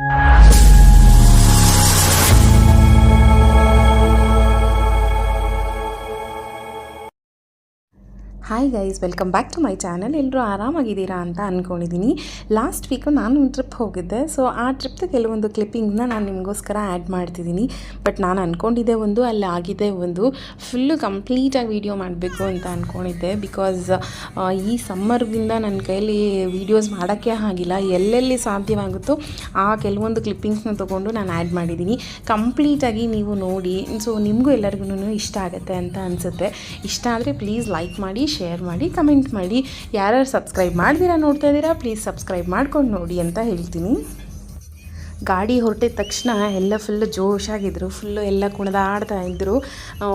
you hi guys welcome back to my channel ಎಲ್ಲರೂ ಆರಾಮಾಗಿದ್ದೀರಾ ಅಂತ ಅಂದ್ಕೊಂಡಿದ್ದೀನಿ ಲಾಸ್ಟ್ ವೀಕು ನಾನು ಒಂದು ಟ್ರಿಪ್ ಹೋಗಿದ್ದೆ. ಸೊ ಆ ಟ್ರಿಪ್ದು ಕೆಲವೊಂದು ಕ್ಲಿಪ್ಪಿಂಗ್ನ ನಾನು ನಿಮಗೋಸ್ಕರ ಆ್ಯಡ್ ಮಾಡ್ತಿದ್ದೀನಿ ಬಟ್ ನಾನು ಅಂದ್ಕೊಂಡಿದ್ದೆ ಒಂದು, ಅಲ್ಲಿ ಆಗಿದೆ ಒಂದು. ಫುಲ್ಲು ಕಂಪ್ಲೀಟಾಗಿ ವೀಡಿಯೋ ಮಾಡಬೇಕು ಅಂತ ಅಂದ್ಕೊಂಡಿದ್ದೆ ಬಿಕಾಸ್ ಈ ಸಮ್ಮರ್ಗಿಂದ ನನ್ನ ಕೈಯಲ್ಲಿ ವೀಡಿಯೋಸ್ ಮಾಡೋಕ್ಕೆ ಆಗಿಲ್ಲ. ಎಲ್ಲೆಲ್ಲಿ ಸಾಧ್ಯವಾಗುತ್ತೋ ಆ ಕೆಲವೊಂದು ಕ್ಲಿಪ್ಪಿಂಗ್ಸ್ನ ತೊಗೊಂಡು ನಾನು ಆ್ಯಡ್ ಮಾಡಿದ್ದೀನಿ ಕಂಪ್ಲೀಟಾಗಿ ನೀವು ನೋಡಿ. ಸೊ ನಿಮಗೂ ಎಲ್ಲರಿಗೂ ಇಷ್ಟ ಆಗುತ್ತೆ ಅಂತ ಅನಿಸುತ್ತೆ. ಇಷ್ಟ ಆದರೆ ಪ್ಲೀಸ್ ಲೈಕ್ ಮಾಡಿ ಶೇರ್ ಮಾಡಿ ಕಮೆಂಟ್ ಮಾಡಿ. ಯಾರ್ಯಾರು ಸಬ್ಸ್ಕ್ರೈಬ್ ಮಾಡ್ದಿರಾ ನೋಡ್ತಾ ಇದ್ದೀರಾ ಪ್ಲೀಸ್ ಸಬ್ಸ್ಕ್ರೈಬ್ ಮಾಡ್ಕೊಂಡು ನೋಡಿ ಅಂತ ಹೇಳ್ತೀನಿ. ಗಾಡಿ ಹೊರಟಿದ ತಕ್ಷಣ ಎಲ್ಲ ಫುಲ್ಲು ಜೋಶಾಗಿದ್ದರು ಫುಲ್ಲು ಎಲ್ಲ ಕುಣಿದಾಡ್ತಾ ಇದ್ದರು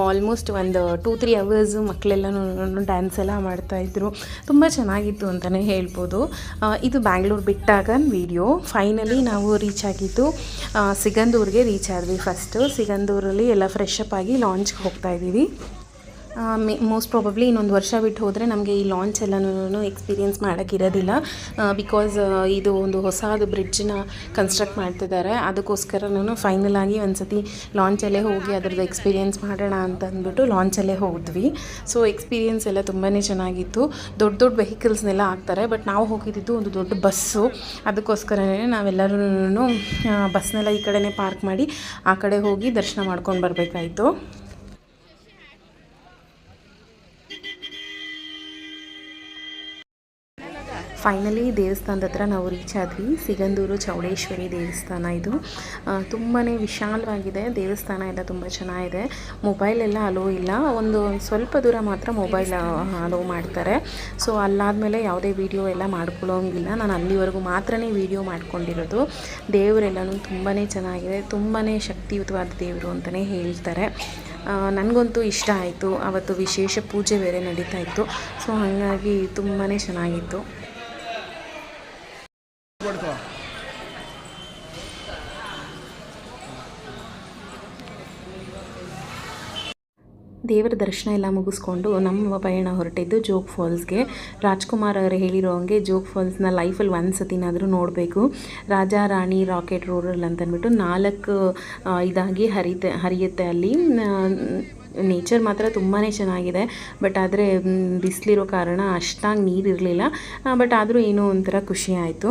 ಆಲ್ಮೋಸ್ಟ್ ಒಂದು ಟೂ ತ್ರೀ ಅವರ್ಸು ಮಕ್ಕಳೆಲ್ಲನೂ ಡ್ಯಾನ್ಸ್ ಎಲ್ಲ ಮಾಡ್ತಾಯಿದ್ರು ತುಂಬ ಚೆನ್ನಾಗಿತ್ತು ಅಂತಲೇ ಹೇಳ್ಬೋದು. ಇದು ಬ್ಯಾಂಗ್ಳೂರು ಬಿಟ್ಟಾಗ ವಿಡಿಯೋ ಫೈನಲಿ ನಾವು ರೀಚ್ ಆಗಿದ್ದು ಸಿಗಂದೂರಿಗೆ ರೀಚ್ ಆದ್ವಿ ಫಸ್ಟು ಸಿಗಂದೂರಲ್ಲಿ ಎಲ್ಲ ಫ್ರೆಶ್ ಆಗಿ ಲಾಂಚ್ಗೆ ಹೋಗ್ತಾ ಇದ್ದೀವಿ. ಮೇ ಮೋಸ್ಟ್ ಪ್ರಾಬಬ್ಲಿ ಇನ್ನೊಂದು ವರ್ಷ ಬಿಟ್ಟು ಹೋದರೆ ನಮಗೆ ಈ ಲಾಂಚ್ ಎಲ್ಲನೂ ಎಕ್ಸ್ಪೀರಿಯೆನ್ಸ್ ಮಾಡೋಕ್ಕಿರೋದಿಲ್ಲ ಬಿಕಾಸ್ ಇದು ಒಂದು ಹೊಸದು ಬ್ರಿಡ್ಜನ್ನ ಕನ್ಸ್ಟ್ರಕ್ಟ್ ಮಾಡ್ತಿದ್ದಾರೆ ಅದಕ್ಕೋಸ್ಕರನೂ ಫೈನಲ್ ಆಗಿ ಒಂದು ಸತಿ ಲಾಂಚಲ್ಲೇ ಹೋಗಿ ಅದರದ್ದು ಎಕ್ಸ್ಪೀರಿಯೆನ್ಸ್ ಮಾಡೋಣ ಅಂತ ಅಂದ್ಬಿಟ್ಟು ಲಾಂಚಲ್ಲೇ ಹೋದ್ವಿ. ಸೊ ಎಕ್ಸ್ಪೀರಿಯೆನ್ಸ್ ಎಲ್ಲ ತುಂಬಾ ಚೆನ್ನಾಗಿತ್ತು. ದೊಡ್ಡ ದೊಡ್ಡ ವೆಹಿಕಲ್ಸ್ನೆಲ್ಲ ಹಾಕ್ತಾರೆ. ಬಟ್ ನಾವು ಹೋಗಿದ್ದು ಒಂದು ದೊಡ್ಡ ಬಸ್ಸು. ಅದಕ್ಕೋಸ್ಕರನೇ ನಾವೆಲ್ಲರೂ ಬಸ್ನೆಲ್ಲ ಈ ಕಡೆನೇ ಪಾರ್ಕ್ ಮಾಡಿ ಆ ಕಡೆ ಹೋಗಿ ದರ್ಶನ ಮಾಡ್ಕೊಂಡು ಬರಬೇಕಾಯಿತು. ಫೈನಲಿ ದೇವಸ್ಥಾನದ ಹತ್ರ ನಾವು ರೀಚ್ ಆದ್ವಿ. ಸಿಗಂದೂರು ಚೌಡೇಶ್ವರಿ ದೇವಸ್ಥಾನ ಇದು. ತುಂಬಾ ವಿಶಾಲವಾಗಿದೆ. ದೇವಸ್ಥಾನ ಎಲ್ಲ ತುಂಬ ಚೆನ್ನಾಗಿದೆ. ಮೊಬೈಲ್ ಎಲ್ಲ ಅಲೋ ಇಲ್ಲ. ಒಂದು ಸ್ವಲ್ಪ ದೂರ ಮಾತ್ರ ಮೊಬೈಲ್ ಅಲೋ ಮಾಡ್ತಾರೆ. ಸೊ ಅಲ್ಲಾದಮೇಲೆ ಯಾವುದೇ ವೀಡಿಯೋ ಎಲ್ಲ ಮಾಡ್ಕೊಳ್ಳೋಂಗಿಲ್ಲ. ನಾನು ಅಲ್ಲಿವರೆಗೂ ಮಾತ್ರನೇ ವೀಡಿಯೋ ಮಾಡ್ಕೊಂಡಿರೋದು. ದೇವರೆಲ್ಲನೂ ತುಂಬಾ ಚೆನ್ನಾಗಿದೆ. ತುಂಬಾ ಶಕ್ತಿಯುತವಾದ ದೇವರು ಅಂತಲೇ ಹೇಳ್ತಾರೆ. ನನಗಂತೂ ಇಷ್ಟ ಆಯಿತು. ಅವತ್ತು ವಿಶೇಷ ಪೂಜೆ ಬೇರೆ ನಡೀತಾ ಇತ್ತು. ಸೊ ಹಾಗಾಗಿ ತುಂಬಾ ಚೆನ್ನಾಗಿತ್ತು. ದೇವರ ದರ್ಶನ ಎಲ್ಲ ಮುಗಿಸ್ಕೊಂಡು ನಮ್ಮ ಪಯಣ ಹೊರಟಿದ್ದು ಜೋಗ್ ಫಾಲ್ಸ್ಗೆ. ರಾಜ್ಕುಮಾರ್ ಅವರು ಹೇಳಿರೋ ಹಂಗೆ ಜೋಗ್ ಫಾಲ್ಸ್ನ ಲೈಫಲ್ಲಿ ಒಂದು ಸತಿನಾದರೂ ನೋಡಬೇಕು. ರಾಜಾ, ರಾಣಿ ರಾಕೆಟ್ ರೂರಲ್ ಅಂತಂದ್ಬಿಟ್ಟು ನಾಲ್ಕು ಇದಾಗಿ ಹರಿತೆ, ಹರಿಯುತ್ತೆ ಅಲ್ಲಿ. ನೇಚರ್ ಮಾತ್ರ ತುಂಬಾ ಚೆನ್ನಾಗಿದೆ. ಬಟ್ ಆದರೆ ಬಿಸಿಲಿರೋ ಕಾರಣ ಅಷ್ಟಾಗಿ ನೀರಿರಲಿಲ್ಲ. ಬಟ್ ಆದರೂ ಏನೋ ಒಂಥರ ಖುಷಿ ಆಯಿತು.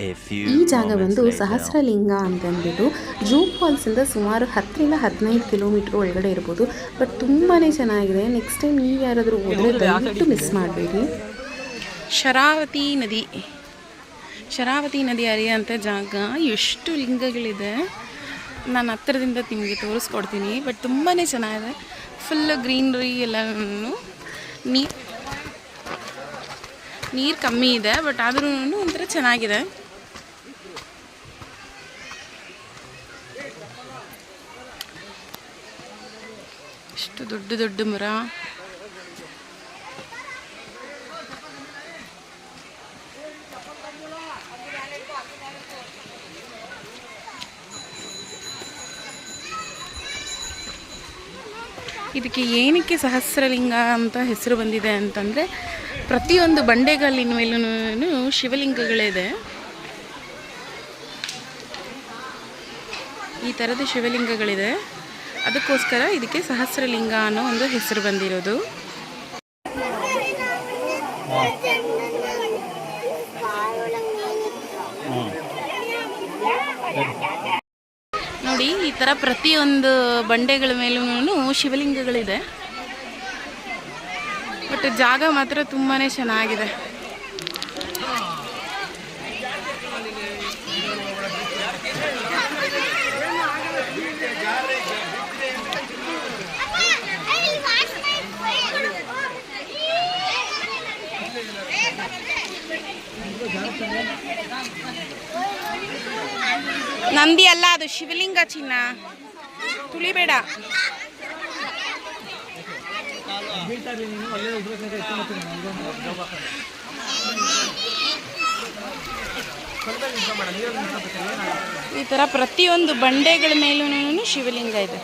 ಈ ಜಾಗ ಬಂದು. ಸಹಸ್ರಲಿಂಗ ಅಂತಂದ್ಬಿಟ್ಟು ಜೂ ಫಾಲ್ಸಿಂದ ಸುಮಾರು ಹತ್ತರಿಂದ ಹದಿನೈದು ಕಿಲೋಮೀಟ್ರ್ ಒಳಗಡೆ ಇರ್ಬೋದು. ಬಟ್ ತುಂಬಾ ಚೆನ್ನಾಗಿದೆ. ನೆಕ್ಸ್ಟ್ ಟೈಮ್ ನೀವು ಯಾರಾದರೂ ಹೋದರೆ ದಯವಿಟ್ಟು ಮಿಸ್ ಮಾಡಬೇಡಿ. ಶರಾವತಿ ನದಿ. ಶರಾವತಿ ನದಿ ಹರಿಯೋಂಥ ಜಾಗ. ಎಷ್ಟು ಲಿಂಗಗಳಿದೆ. ನಾನು ಹತ್ತಿರದಿಂದ ನಿಮಗೆ ತೋರಿಸ್ಕೊಡ್ತೀನಿ. ಬಟ್ ತುಂಬಾ ಚೆನ್ನಾಗಿದೆ. ಫುಲ್ ಗ್ರೀನ್ರಿ ಎಲ್ಲನೂ. ನೀರು ನೀರು ಕಮ್ಮಿ ಇದೆ. ಬಟ್ ಆದ್ರೂ ಒಂಥರ ಚೆನ್ನಾಗಿದೆ ಎಷ್ಟು ದೊಡ್ಡ ದೊಡ್ಡ ಮರ. ಇದಕ್ಕೆ ಏನಕ್ಕೆ ಸಹಸ್ರಲಿಂಗ ಅಂತ ಹೆಸರು ಬಂದಿದೆ ಅಂತಂದರೆ, ಪ್ರತಿಯೊಂದು ಬಂಡೆಗಲ್ಲಿನ ಮೇಲೂ ಶಿವಲಿಂಗಗಳಿದೆ. ಈ ಥರದ ಶಿವಲಿಂಗಗಳಿದೆ. ಅದಕ್ಕೋಸ್ಕರ ಇದಕ್ಕೆ ಸಹಸ್ರಲಿಂಗ ಅನ್ನೋ ಒಂದು ಹೆಸರು ಬಂದಿರೋದು. ನೋಡಿ, ಈ ಥರ ಪ್ರತಿಯೊಂದು ಬಂಡೆಗಳ ಮೇಲೂ ಶಿವಲಿಂಗಗಳಿದೆ. ಬಟ್ ಜಾಗ ಮಾತ್ರ ತುಂಬಾ ಚೆನ್ನಾಗಿದೆ. ನಂದಿ ಅಲ್ಲ ಅದು ಶಿವಲಿಂಗ ಚಿನ್ನ. ತುಳಿಬೇಡ. ಈ ಥರ ಪ್ರತಿಯೊಂದು ಬಂಡೆಗಳ ಮೇಲೂ ಶಿವಲಿಂಗ ಇದೆ.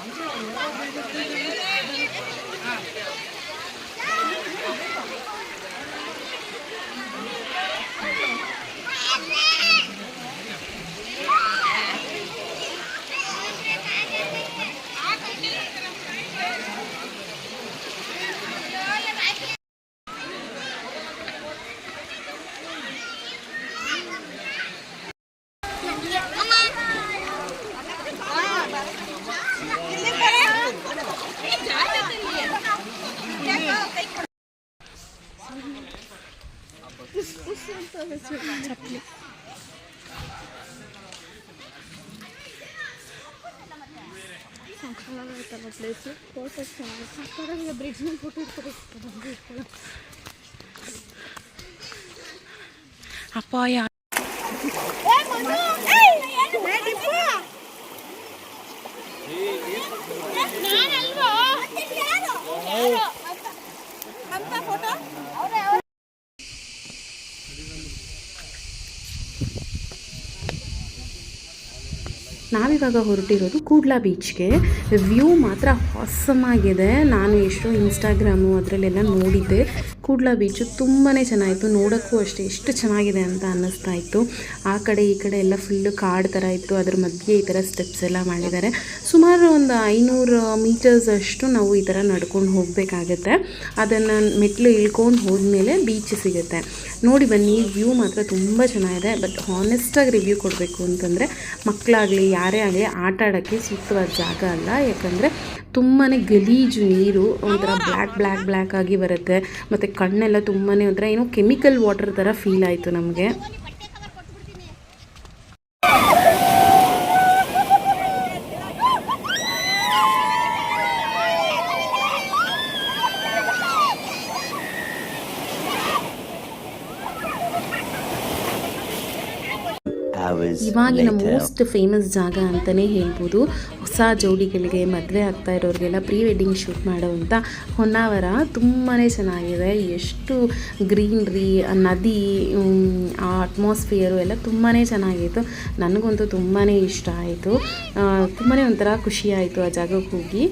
ಚಪ್ಪಲಿ ಸಕ್ಕತ್ತಾಗೈತಲ್ಲ ಪ್ಲೇಸು ಫೋಟೋ ಚೆನ್ನಾಗಿ ಸಕ್ಕತ್ತಾಗಿದೆ ಬ್ರಿಡ್ಜ್ ಮೇಲೆ ಫೋಟೋ ಇಟ್ಕೊಬೇಕು ಅಪಾಯ ನಾವಿವಾಗ ಹೊರಟಿರೋದು ಕೂಡ್ಲಾ ಬೀಚ್ಗೆ. ವ್ಯೂ ಮಾತ್ರ ಹೊಸಮಾಗಿದೆ ನಾನು ಎಷ್ಟೋ ಇನ್ಸ್ಟಾಗ್ರಾಮು ಅದರಲ್ಲೆಲ್ಲ ನೋಡಿದ್ದೆ. ಕೂಡ್ಲಾ ಬೀಚು ತುಂಬಾ ಚೆನ್ನಾಗಿತ್ತು. ನೋಡೋಕ್ಕೂ ಅಷ್ಟೇ ಎಷ್ಟು ಚೆನ್ನಾಗಿದೆ ಅಂತ ಅನ್ನಿಸ್ತಾ ಇತ್ತು. ಆ ಕಡೆ ಈ ಕಡೆ ಎಲ್ಲ ಫುಲ್ಲು ಕಾಡು ಥರ ಇತ್ತು. ಅದ್ರ ಮಧ್ಯೆ ಈ ಥರ ಸ್ಟೆಪ್ಸ್ ಎಲ್ಲ ಮಾಡಿದ್ದಾರೆ. ಸುಮಾರು ಒಂದು ಐನೂರು ಮೀಟರ್ಸ್ ಅಷ್ಟು ನಾವು ಈ ಥರ ನಡ್ಕೊಂಡು ಹೋಗಬೇಕಾಗತ್ತೆ. ಅದನ್ನು ಮೆಟ್ಲು ಇಳ್ಕೊಂಡು ಹೋದ್ಮೇಲೆ ಬೀಚ್ ಸಿಗುತ್ತೆ. ನೋಡಿ ಬನ್ನಿ ವ್ಯೂ ಮಾತ್ರ ತುಂಬ ಚೆನ್ನಾಗಿದೆ. ಬಟ್ ಹಾನೆಸ್ಟಾಗಿ ರಿವ್ಯೂ ಕೊಡಬೇಕು ಅಂತಂದರೆ ಮಕ್ಕಳಾಗಲಿ ಯಾರೇ ಆಗಲಿ ಆಟ ಆಡೋಕ್ಕೆ ಸೂಕ್ತವಾದ ಜಾಗ ಅಲ್ಲ. ಯಾಕಂದರೆ ತುಂಬಾ ಗಲೀಜು ನೀರು ಒಂಥರ ಬ್ಲ್ಯಾಕ್ ಬ್ಲ್ಯಾಕ್ ಬ್ಲ್ಯಾಕ್ ಆಗಿ ಬರುತ್ತೆ. ಮತ್ತು ಕಣ್ಣೆಲ್ಲ ತುಂಬಾ ಒಂಥರ ಏನೋ ಕೆಮಿಕಲ್ ವಾಟರ್ ಥರ ಫೀಲ್ ಆಯಿತು ನಮಗೆ. ಇವಾಗಿನ ನಮ್ಮ ಮೋಸ್ಟ್ ಫೇಮಸ್ ಜಾಗ ಅಂತಲೇ ಹೇಳ್ಬೋದು. ಹೊಸ ಜೋಡಿಗಳಿಗೆ ಮದುವೆ ಆಗ್ತಾ ಇರೋರಿಗೆಲ್ಲ ಪ್ರೀ ವೆಡ್ಡಿಂಗ್ ಶೂಟ್ ಮಾಡೋವಂಥ ಹೊನ್ನಾವರ ತುಂಬಾ ಚೆನ್ನಾಗಿದೆ. ಎಷ್ಟು ಗ್ರೀನ್ರಿ ನದಿ ಆ ಅಟ್ಮಾಸ್ಫಿಯರು ಎಲ್ಲ ತುಂಬಾ ಚೆನ್ನಾಗಿತ್ತು. ನನಗಂತೂ ತುಂಬಾ ಇಷ್ಟ ಆಯಿತು. ತುಂಬಾ ಒಂಥರ ಖುಷಿ ಆಯಿತು ಆ ಜಾಗಕ್ಕೆ ಹೋಗಿ.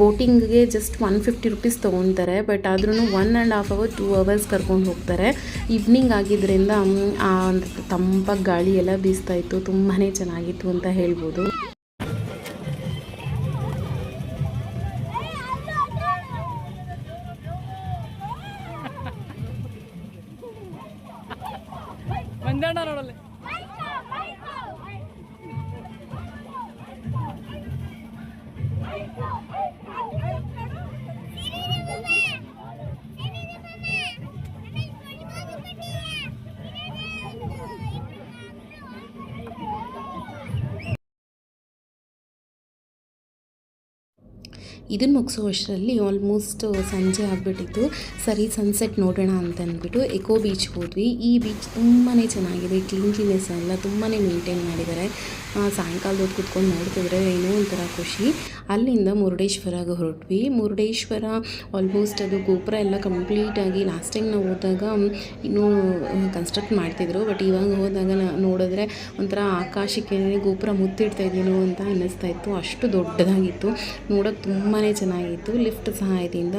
ಬೋಟಿಂಗ್ಗೆ ಜಸ್ಟ್ ಒನ್ ಫಿಫ್ಟಿ ರುಪೀಸ್ ತೊಗೊತಾರೆ ಬಟ್ ಆದ್ರೂ one and half hour two hours ಕರ್ಕೊಂಡು ಹೋಗ್ತಾರೆ. ಈವ್ನಿಂಗ್ ಆಗಿದ್ದರಿಂದ ಆ ಒಂದು ತಂಪಾಗಿ ಗಾಳಿ ಎಲ್ಲ ಬೀಸ್ತಾ ಇತ್ತು. ತುಂಬಾ ಚೆನ್ನಾಗಿತ್ತು ಅಂತ ಹೇಳ್ಬೋದು. ನೋಡಲ್ಲ. ಇದನ್ನು ಮುಗಿಸೋ ಅಷ್ಟರಲ್ಲಿ ಆಲ್ಮೋಸ್ಟ್ ಸಂಜೆ ಆಗಿಬಿಟ್ಟಿತ್ತು. ಸರಿ ಸನ್ಸೆಟ್ ನೋಡೋಣ ಅಂತ ಅಂದ್ಬಿಟ್ಟು ಎಕೋ ಬೀಚ್ ಹೋದ್ವಿ. ಈ ಬೀಚ್ ತುಂಬಾ ಚೆನ್ನಾಗಿದೆ ಕ್ಲೀನ್ಲಿನೆಸ್ ಎಲ್ಲ ತುಂಬಾ ಮೇಂಟೈನ್ ಮಾಡಿದ್ದಾರೆ. ಸಾಯಂಕಾಲದ ಹೊತ್ತು ಕುತ್ಕೊಂಡು ನೋಡ್ತಿದ್ರೆ ಏನೋ ಒಂಥರ ಖುಷಿ. ಅಲ್ಲಿಂದ ಮುರುಡೇಶ್ವರಗೆ ಹೊರಟ್ವಿ. ಮುರುಡೇಶ್ವರ ಆಲ್ಮೋಸ್ಟ್ ಅದು ಗೋಪುರ ಎಲ್ಲ ಕಂಪ್ಲೀಟಾಗಿ ಲಾಸ್ಟ್ ಟೈಮ್ ನಾವು ಹೋದಾಗ ಇನ್ನೂ ಕನ್ಸ್ಟ್ರಕ್ಟ್ ಮಾಡ್ತಿದ್ರು. ಬಟ್ ಇವಾಗ ಹೋದಾಗ ನೋಡಿದ್ರೆ ಒಂಥರ ಆಕಾಶಕ್ಕೆ ಗೋಪುರ ಮುತ್ತಿಡ್ತಾ ಇದ್ದೀನೋ ಅಂತ ಅನ್ನಿಸ್ತಾ ಇತ್ತು. ಅಷ್ಟು ದೊಡ್ಡದಾಗಿತ್ತು. ನೋಡೋಕೆ ತುಂಬಾ ಚೆನ್ನಾಗಿತ್ತು. ಲಿಫ್ಟ್ ಸಹಾಯದಿಂದ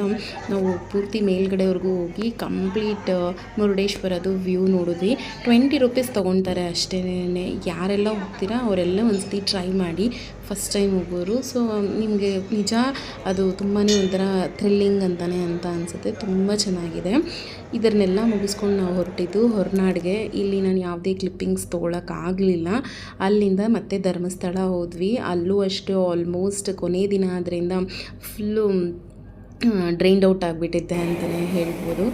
ನಾವು ಪೂರ್ತಿ ಮೇಲ್ಗಡೆವರೆಗೂ ಹೋಗಿ ಕಂಪ್ಲೀಟ್ ಮುರುಡೇಶ್ವರದು ವ್ಯೂ ನೋಡಿದ್ವಿ. ಟ್ವೆಂಟಿ ರುಪೀಸ್ ತೊಗೊಳ್ತಾರೆ ಅಷ್ಟೇ ಯಾರೆಲ್ಲ ಹೋಗ್ತೀರಾ ಅವರೆಲ್ಲ ಒಂದ್ಸತಿ ಟ್ರೈ ಮಾಡಿ ಫಸ್ಟ್ ಟೈಮ್ ಹೋಗೋರು. ಸೊ ನಿಮಗೆ ನಿಜ ಅದು ತುಂಬಾ ಒಂಥರ ಥ್ರಿಲ್ಲಿಂಗ್ ಅಂತಲೇ ಅಂತ ಅನಿಸುತ್ತೆ. ತುಂಬ ಚೆನ್ನಾಗಿದೆ. ಇದನ್ನೆಲ್ಲ ಮುಗಿಸ್ಕೊಂಡು ನಾವು ಹೊರಟಿದ್ದು ಹೊರನಾಡಿಗೆ. ಇಲ್ಲಿ ನಾನು ಯಾವುದೇ ಕ್ಲಿಪ್ಪಿಂಗ್ಸ್ ತೊಗೊಳಕ್ಕಾಗಲಿಲ್ಲ ಅಲ್ಲಿಂದ ಮತ್ತೆ ಧರ್ಮಸ್ಥಳ ಹೋದ್ವಿ. ಅಲ್ಲೂ ಅಷ್ಟೇ ಆಲ್ಮೋಸ್ಟ್ ಕೊನೆ ದಿನ ಆದ್ದರಿಂದ ಫುಲ್ಲು ಡ್ರೈನ್ಡ್ ಔಟ್ ಆಗಿಬಿಟ್ಟಿದ್ದೆ ಅಂತಲೇ ಹೇಳ್ಬೋದು.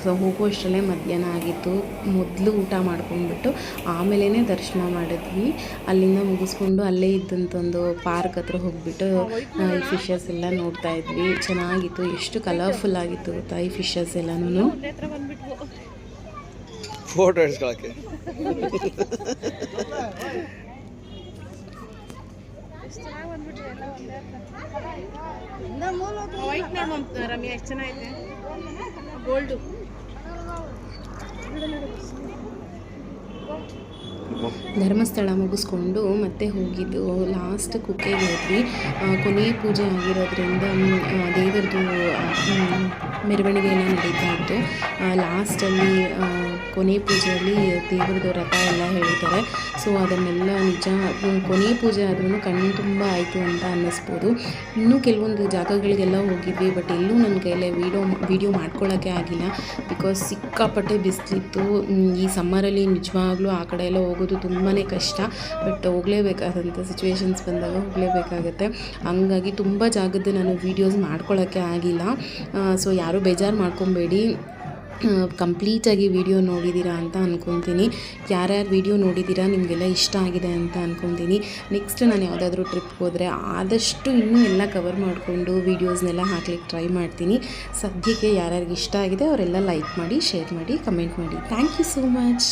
ಸೊ ಹೋಗುವಷ್ಟರಲ್ಲೇ ಮಧ್ಯಾಹ್ನ ಆಗಿತ್ತು. ಮೊದಲು ಊಟ ಮಾಡ್ಕೊಂಡ್ಬಿಟ್ಟು ಆಮೇಲೇ ದರ್ಶನ ಮಾಡಿದ್ವಿ. ಅಲ್ಲಿಂದ ಮುಗಿಸ್ಕೊಂಡು ಅಲ್ಲೇ ಇದ್ದಂಥ ಒಂದು ಪಾರ್ಕ್ ಹತ್ರ ಹೋಗಿಬಿಟ್ಟು ಈ ಫಿಶಸ್ ಎಲ್ಲ ನೋಡ್ತಾ ಇದ್ವಿ. ಚೆನ್ನಾಗಿತ್ತು. ಎಷ್ಟು ಕಲರ್ಫುಲ್ ಆಗಿತ್ತು ಗೊತ್ತಾ ಈ ಫಿಶಸ್ ಎಲ್ಲನೂ ಫೋಟೋ ಹಿಡ್ಸ್ಕೊಳಕ್ಕೆ ಚೆನ್ನಾಗಿ ಬಂದ್ಬಿಟ್ರಿ ಎಲ್ಲ ಒಂದೇ ಹತ್ರ ವೈಟ್ ರಮ್ಯಾ, ಎಷ್ಟು ಚೆನ್ನಾಗಿದೆ ಗೋಲ್ಡು ಧರ್ಮಸ್ಥಳ ಮುಗಿಸ್ಕೊಂಡು ಮತ್ತೆ ಹೋಗಿದ್ದು ಲಾಸ್ಟ್ ಕುಕ್ಕೆಗೆ ಹೋದ್ವಿ. ಕೊನೆಯ ಕೊನೆ ಪೂಜೆ ಆಗಿರೋದ್ರಿಂದ ದೇವರದು ಮೆರವಣಿಗೆ ಎಲ್ಲ ನಡೀತಾ ಇತ್ತು. ಲಾಸ್ಟಲ್ಲಿ ಕೊನೆ ಪೂಜೆಯಲ್ಲಿ ದೇವರದು ರಥ ಎಲ್ಲ ಹೇಳ್ತಾರೆ. ಸೊ ಅದನ್ನೆಲ್ಲ ನಿಜ ಕೊನೆ ಪೂಜೆ ಆದ್ರೂ ಕಣ್ಣು ತುಂಬ ಆಯಿತು ಅಂತ ಅನ್ನಿಸ್ಬೋದು. ಇನ್ನೂ ಕೆಲವೊಂದು ಜಾಗಗಳಿಗೆಲ್ಲ ಹೋಗಿದ್ವಿ, ಬಟ್ ಎಲ್ಲೂ ನನ್ನ ಕೈಲೇ ವೀಡಿಯೋ ವೀಡಿಯೋ ಮಾಡ್ಕೊಳ್ಳೋಕ್ಕೆ ಆಗಿಲ್ಲ. ಬಿಕಾಸ್ ಸಿಕ್ಕಾಪಟ್ಟೆ ಬಿಸಿಲಿತ್ತು. ಈ ಸಮ್ಮರಲ್ಲಿ ನಿಜವಾಗ್ಲೂ ಆ ಕಡೆ ಎಲ್ಲ ಹೋಗೋದು ತುಂಬಾ ಕಷ್ಟ. ಬಟ್ ಹೋಗಲೇಬೇಕಾದಂಥ ಸಿಚುವೇಶನ್ಸ್ ಬಂದಾಗ ಹೋಗಲೇಬೇಕಾಗತ್ತೆ. ಹಂಗಾಗಿ ತುಂಬ ಜಾಗದ ನಾನು ವೀಡಿಯೋಸ್ ಮಾಡ್ಕೊಳ್ಳೋಕ್ಕೆ ಆಗಿಲ್ಲ. ಸೊ ಯಾರೂ ಬೇಜಾರು ಮಾಡ್ಕೊಬೇಡಿ. ಕಂಪ್ಲೀಟಾಗಿ ವಿಡಿಯೋ ನೋಡಿದ್ದೀರಾ ಅಂತ ಅಂದ್ಕೊತೀನಿ ಯಾರ್ಯಾರು ವಿಡಿಯೋ ನೋಡಿದ್ದೀರಾ ನಿಮಗೆಲ್ಲ ಇಷ್ಟ ಆಗಿದೆ ಅಂತ ಅಂದ್ಕೊತೀನಿ ನೆಕ್ಸ್ಟ್ ನಾನು ಯಾವುದಾದ್ರೂ ಟ್ರಿಪ್ಗೆ ಹೋದರೆ ಆದಷ್ಟು ಇನ್ನೂ ಎಲ್ಲ ಕವರ್ ಮಾಡಿಕೊಂಡು ವೀಡಿಯೋಸ್ನೆಲ್ಲ ಹಾಕ್ಲಿಕ್ಕೆ ಟ್ರೈ ಮಾಡ್ತೀನಿ. ಸದ್ಯಕ್ಕೆ ಯಾರ್ಯಾರಿಗೆ ಇಷ್ಟ ಆಗಿದೆ ಅವರೆಲ್ಲ ಲೈಕ್ ಮಾಡಿ ಶೇರ್ ಮಾಡಿ ಕಮೆಂಟ್ ಮಾಡಿ. Thank you so much